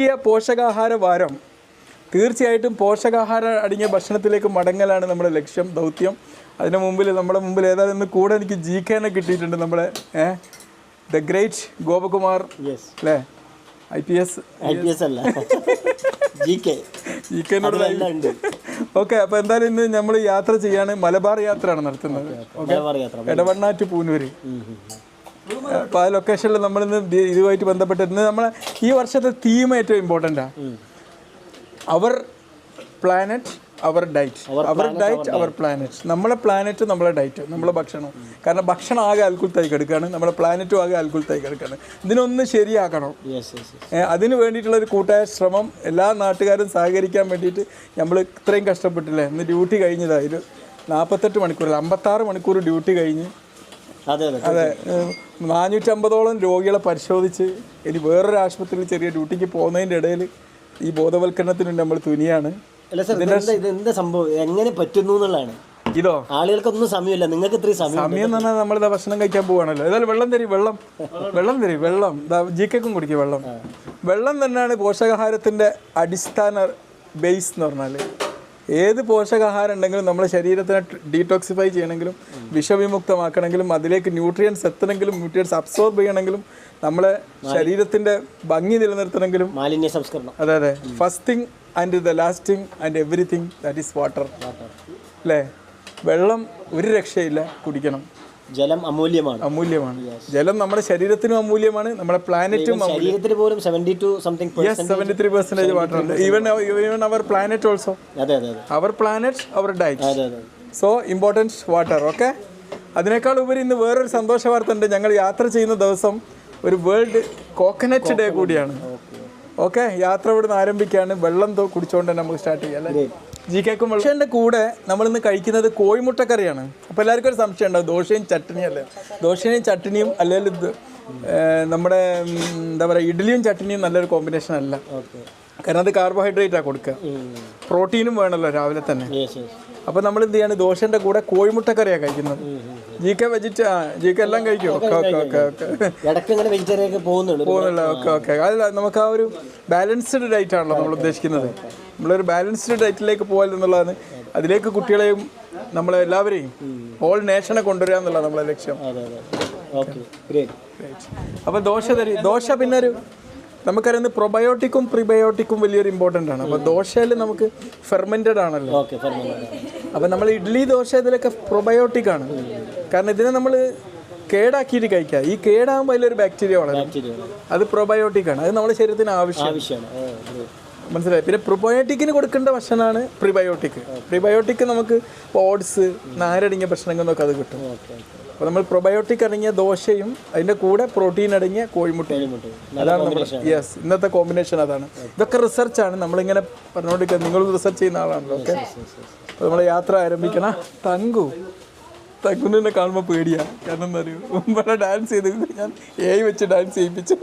ദേശീയ പോഷകാഹാര വാരം തീർച്ചയായിട്ടും പോഷകാഹാര അടങ്ങിയ ഭക്ഷണത്തിലേക്ക് മടങ്ങലാണ് നമ്മുടെ ലക്ഷ്യം ദൗത്യം. അതിന് മുമ്പിൽ നമ്മുടെ മുമ്പിൽ ഏതായാലും ഇന്ന് കൂടെ എനിക്ക് ജി കെനെ കിട്ടിയിട്ടുണ്ട് നമ്മുടെ ഏ ദ ഗ്രേറ്റ് ഗോപകുമാർ അല്ലേ? I P S I P S അല്ല. ജി കെ ജി കെനോട് അതിലെല്ലാം ഓക്കെ അപ്പോൾ എന്തായാലും ഇന്ന് നമ്മൾ യാത്ര ചെയ്യാണ്. മലബാർ യാത്രയാണ് നടത്തുന്നത്. ഇടവണ്ണാറ്റ് പൂനൂര്. അപ്പോൾ ആ ലൊക്കേഷനിൽ നമ്മളിന്ന് ഇന്ന് ഇതുമായിട്ട് ബന്ധപ്പെട്ടിരുന്നത് നമ്മൾ നമ്മളെ ഈ വർഷത്തെ തീം ഏറ്റവും ഇമ്പോർട്ടന്റാണ്. Our planet our diet our diet our planet നമ്മളെ പ്ലാനറ്റ് നമ്മളെ ഡയറ്റ് നമ്മളെ ഭക്ഷണം. കാരണം ഭക്ഷണം ആകെ അൽക്കുൽത്തായി കിടക്കുകയാണ് നമ്മളെ പ്ലാനറ്റും ആകെ അൽക്കുൽത്തായി കിടക്കുകയാണ് ഇതിനൊന്ന് ശരിയാക്കണം. അതിന് വേണ്ടിയിട്ടുള്ള ഒരു കൂട്ടായ ശ്രമം എല്ലാ നാട്ടുകാരും സഹകരിക്കാൻ വേണ്ടിയിട്ട് നമ്മൾ ഇത്രയും കഷ്ടപ്പെട്ടില്ലേ? ഇന്ന് ഡ്യൂട്ടി കഴിഞ്ഞതാണ് നാൽപ്പത്തെട്ട് മണിക്കൂർ അമ്പത്താറ് മണിക്കൂർ ഡ്യൂട്ടി കഴിഞ്ഞ് അതെ അതെ നാനൂറ്റമ്പതോളം രോഗികളെ പരിശോധിച്ച് ഇനി വേറൊരു ആശുപത്രിയിൽ ചെറിയ ഡ്യൂട്ടിക്ക് പോകുന്നതിന്റെ ഇടയിൽ ഈ ബോധവൽക്കരണത്തിന് നമ്മൾ തുനിയാണ്. അല്ല സാർ ഇത് എന്താ സംഭവം? എങ്ങനെ പറ്റുന്നു എന്നുള്ളതാണ്. ഇതോ? ആളുകൾക്കൊന്നും സമയമില്ല. നിങ്ങൾക്ക് ഇത്രയും സമയം സമയം എന്ന് പറഞ്ഞാൽ നമ്മളിതാ ഭക്ഷണം കഴിക്കാൻ പോവാണല്ലോ. ഏതായാലും വെള്ളം തരി വെള്ളം. വെള്ളം തരി വെള്ളം. ജി കെക്കും കുടിക്കും വെള്ളം. വെള്ളം തന്നെയാണ് പോഷകാഹാരത്തിന്റെ അടിസ്ഥാന ബേസ് എന്ന് പറഞ്ഞാൽ ഏത് പോഷകാഹാരം ഉണ്ടെങ്കിലും നമ്മുടെ ശരീരത്തിനെ ഡീടോക്സിഫൈ ചെയ്യണമെങ്കിലും വിഷവിമുക്തമാക്കണമെങ്കിലും അതിലേക്ക് ന്യൂട്രിയൻസ് എത്തണമെങ്കിലും ന്യൂട്രിയൻസ് അബ്സോർബ് ചെയ്യണമെങ്കിലും നമ്മളെ ശരീരത്തിന്റെ ഭംഗി നിലനിർത്തണമെങ്കിലും മാലിന്യ സംസ്കരണം. അതെ അതെ. First thing and the last thing and everything that is water അല്ലേ വെള്ളം ഒരു രക്ഷയില്ല കുടിക്കണം. ജലം അമൂല്യമാണ്. അമൂല്യമാണ്. ജലം നമ്മുടെ ശരീരത്തിനും അമൂല്യമാണ് നമ്മുടെ പ്ലാനറ്റും ശരീരത്തിന് പോലും seventy two something three water ഉണ്ട്. Even even our planet also അതെ അതെ our planet our diet so importance water okay അതിനേക്കാൾ ഉപരി ഇന്ന് വേറൊരു സന്തോഷ വാർത്ത ഉണ്ട്. ഞങ്ങൾ യാത്ര ചെയ്യുന്ന ദിവസം ഒരു വേൾഡ് കോക്കനറ്റ് ഡേ കൂടിയാണ്. ഓക്കെ യാത്ര ഇവിടുന്ന് ആരംഭിക്കുകയാണ്. വെള്ളം കുടിച്ചുകൊണ്ട് തന്നെ നമുക്ക് സ്റ്റാർട്ട് ചെയ്യാം അല്ലേ? ജി കെ വെള്ളത്തിന്റെ കൂടെ നമ്മളിന്ന് കഴിക്കുന്നത് കോഴിമുട്ടക്കറിയാണ്. അപ്പോൾ എല്ലാവർക്കും ഒരു സംശയം ഉണ്ടാവും ദോശയും ചട്നിയും അല്ലേ? ദോശയും ചട്നിയും അല്ലെങ്കിൽ ഇത് നമ്മുടെ എന്താ പറയുക ഇഡ്ഡലിയും ചട്നിയും നല്ലൊരു കോമ്പിനേഷൻ അല്ല. ഓക്കെ. കാരണം അത് കാർബോഹൈഡ്രേറ്റാണ് കൊടുക്കുക. പ്രോട്ടീനും വേണമല്ലോ രാവിലെ തന്നെ. യെസ് യെസ് അപ്പോൾ നമ്മൾ എന്ത് ചെയ്യാണ്? ദോശന്റെ കൂടെ കോഴിമുട്ടക്കറിയാണ് കഴിക്കുന്നത്. ജി കെ വെജിറ്റ ജി കെ എല്ലാം കഴിക്കും. ഓക്കെ ഓക്കെ ഓക്കെ ഓക്കെ പോകുന്നുണ്ട്. ഓക്കെ ഓക്കെ അതല്ല നമുക്ക് ആ ഒരു ബാലൻസ്ഡ് ഡയറ്റ് ആണല്ലോ നമ്മൾ ഉദ്ദേശിക്കുന്നത്. നമ്മളൊരു ബാലൻസ്ഡ് ഡയറ്റിലേക്ക് പോകാൻ എന്നുള്ളതാണ്. അതിലേക്ക് കുട്ടികളെയും നമ്മളെ എല്ലാവരെയും ഓൾ നേഷനെ കൊണ്ടുവരിക എന്നുള്ളതാണ് നമ്മളെ ലക്ഷ്യം. അപ്പോൾ ദോശ തരി ദോശ പിന്നെ ഒരു നമുക്കറിയുന്നത് പ്രൊബയോട്ടിക്കും പ്രിബയോട്ടിക്കും വലിയൊരു ഇമ്പോർട്ടന്റ് ആണ്. അപ്പോൾ ദോശയിൽ നമുക്ക് ഫെർമെന്റഡ് ആണല്ലോ. ഓക്കെ പറഞ്ഞു അപ്പം നമ്മൾ ഇഡ്ഡലി ദോശ ഇതിലൊക്കെ പ്രൊബയോട്ടിക് ആണ്. കാരണം ഇതിനെ നമ്മൾ കേടാക്കിയിട്ട് കഴിക്കുക ഈ കേടാകുമ്പോൾ അതിലൊരു ബാക്ടീരിയ വളരും. അത് പ്രൊബയോട്ടിക് ആണ്. അത് നമ്മുടെ ശരീരത്തിന് ആവശ്യം. ആവശ്യമാണ്. മനസ്സിലായി? പിന്നെ പ്രിബയോട്ടിക്കിന് കൊടുക്കേണ്ട ഭക്ഷണമാണ് പ്രിബയോട്ടിക് പ്രിബയോട്ടിക് നമുക്ക് ഓട്സ് നാരടങ്ങിയ ഭക്ഷണങ്ങൾ നിന്നൊക്കെ അത് കിട്ടും. അപ്പോൾ നമ്മൾ പ്രൊബയോട്ടിക് അടങ്ങിയ ദോശയും അതിന്റെ കൂടെ പ്രോട്ടീൻ അടങ്ങിയ കോഴിമുട്ട അതാണ് നമ്മൾ യെസ് ഇന്നത്തെ കോമ്പിനേഷൻ അതാണ്. ഇതൊക്കെ റിസർച്ചാണ് നമ്മളിങ്ങനെ പറഞ്ഞുകൊണ്ടിരിക്കുക നിങ്ങൾ റിസർച്ച് ചെയ്യുന്ന ആളാണല്ലോ ഓക്കെ അപ്പോൾ നമ്മൾ യാത്ര ആരംഭിക്കണം തങ്കു. തങ്കുനെ കാണുമ്പോൾ പേടിയാണ് കാരണം എന്താ പറയുക ഡാൻസ് ചെയ്ത് ഞാൻ ഏഴ് വെച്ച് ഡാൻസ് ചെയ്യിപ്പിച്ചു.